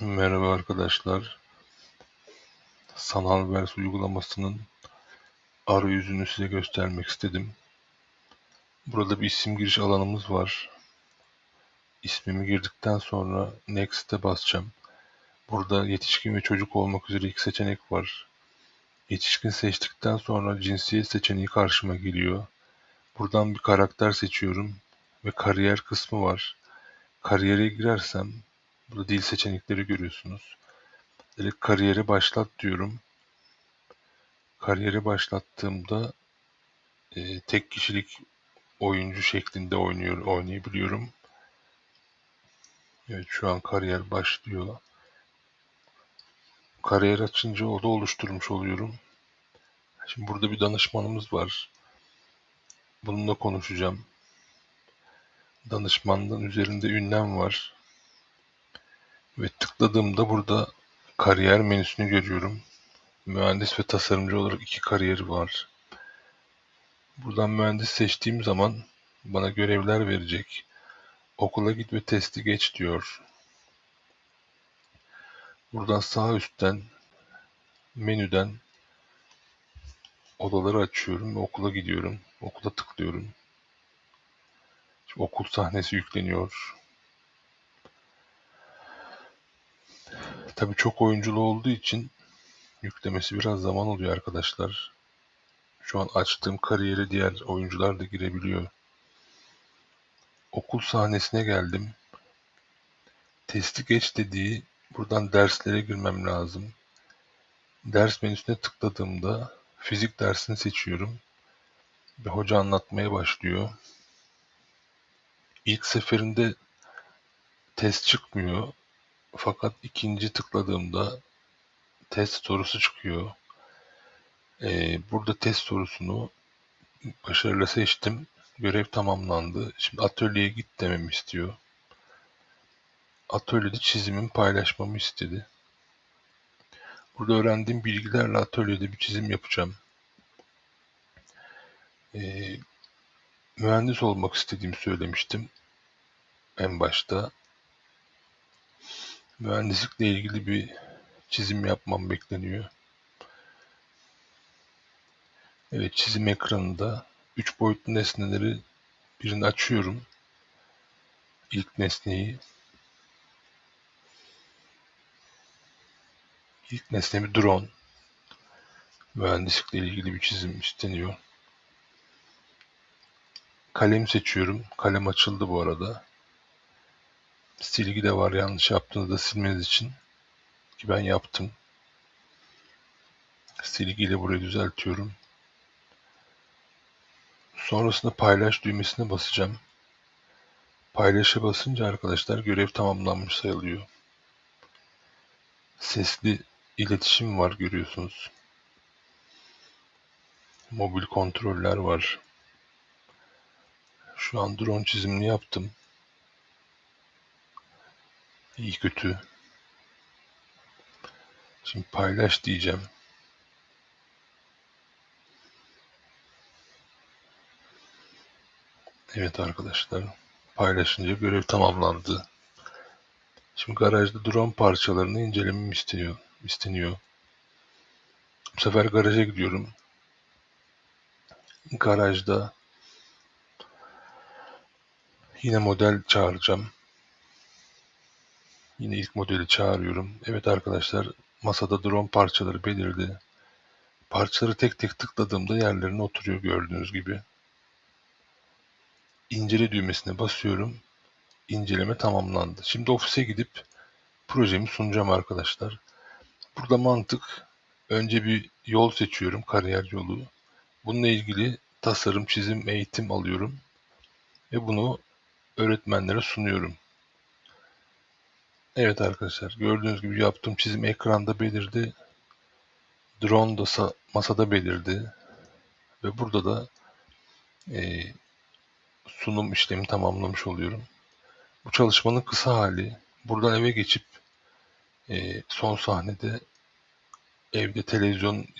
Merhaba arkadaşlar. Sanal Vers uygulamasının arayüzünü size göstermek istedim. Burada bir isim giriş alanımız var. İsmimi girdikten sonra Next'e basacağım. Burada yetişkin ve çocuk olmak üzere iki seçenek var. Yetişkin seçtikten sonra cinsiyet seçeneği karşıma geliyor. Buradan bir karakter seçiyorum ve kariyer kısmı var. Kariyere girersem burada dil seçenekleri görüyorsunuz. Direkt kariyere başlat diyorum. Kariyere başlattığımda e, tek kişilik oyuncu şeklinde oynuyor, oynayabiliyorum. Evet şu an kariyer başlıyor. Kariyer açınca oda oluşturmuş oluyorum. Şimdi burada bir danışmanımız var. Bununla konuşacağım. Danışmandan üzerinde ünlem var. Ve tıkladığımda burada kariyer menüsünü görüyorum. Mühendis ve tasarımcı olarak iki kariyer var. Buradan mühendis seçtiğim zaman bana görevler verecek. Okula git ve testi geç diyor. Buradan sağ üstten menüden odaları açıyorum ve okula gidiyorum. Okula tıklıyorum. Şimdi okul sahnesi yükleniyor. Tabii çok oyunculu olduğu için yüklemesi biraz zaman oluyor arkadaşlar. Şu an açtığım kariyere diğer oyuncular da girebiliyor. Okul sahnesine geldim. Testi geç dediği buradan derslere girmem lazım. Ders menüsüne tıkladığımda fizik dersini seçiyorum. Ve hoca anlatmaya başlıyor. İlk seferinde test çıkmıyor. Fakat ikinci tıkladığımda test sorusu çıkıyor. Ee, burada test sorusunu başarıyla seçtim. Görev tamamlandı. Şimdi atölyeye git dememi istiyor. Atölyede çizimimi paylaşmamı istedi. Burada öğrendiğim bilgilerle atölyede bir çizim yapacağım. Ee, mühendis olmak istediğimi söylemiştim en başta. Mühendislikle ilgili bir çizim yapmam bekleniyor. Evet çizim ekranında 3 boyutlu nesneleri birini açıyorum. İlk nesneyi İlk nesne bir drone. Mühendislikle ilgili bir çizim isteniyor. Kalem seçiyorum. Kalem açıldı bu arada. Silgi de var yanlış yaptığınızda silmeniz için. Ki ben yaptım. Silgiyle burayı düzeltiyorum. Sonrasında paylaş düğmesine basacağım. Paylaşa basınca arkadaşlar görev tamamlanmış sayılıyor. Sesli iletişim var görüyorsunuz. Mobil kontroller var. Şu an drone çizimini yaptım. İyi kötü. Şimdi paylaş diyeceğim. Evet arkadaşlar. Paylaşınca görev tamamlandı. Şimdi garajda drone parçalarını incelemem isteniyor. isteniyor. Bu sefer garaja gidiyorum. Garajda yine model çağıracağım. Yine ilk modeli çağırıyorum. Evet arkadaşlar masada drone parçaları belirdi. Parçaları tek tek tıkladığımda yerlerine oturuyor gördüğünüz gibi. İncele düğmesine basıyorum. İnceleme tamamlandı. Şimdi ofise gidip projemi sunacağım arkadaşlar. Burada mantık önce bir yol seçiyorum, kariyer yolu. Bununla ilgili tasarım, çizim, eğitim alıyorum ve bunu öğretmenlere sunuyorum. Evet arkadaşlar gördüğünüz gibi yaptığım çizim ekranda belirdi. Drone da masada belirdi. Ve burada da e, sunum işlemi tamamlamış oluyorum. Bu çalışmanın kısa hali. Buradan eve geçip e, son sahnede evde televizyon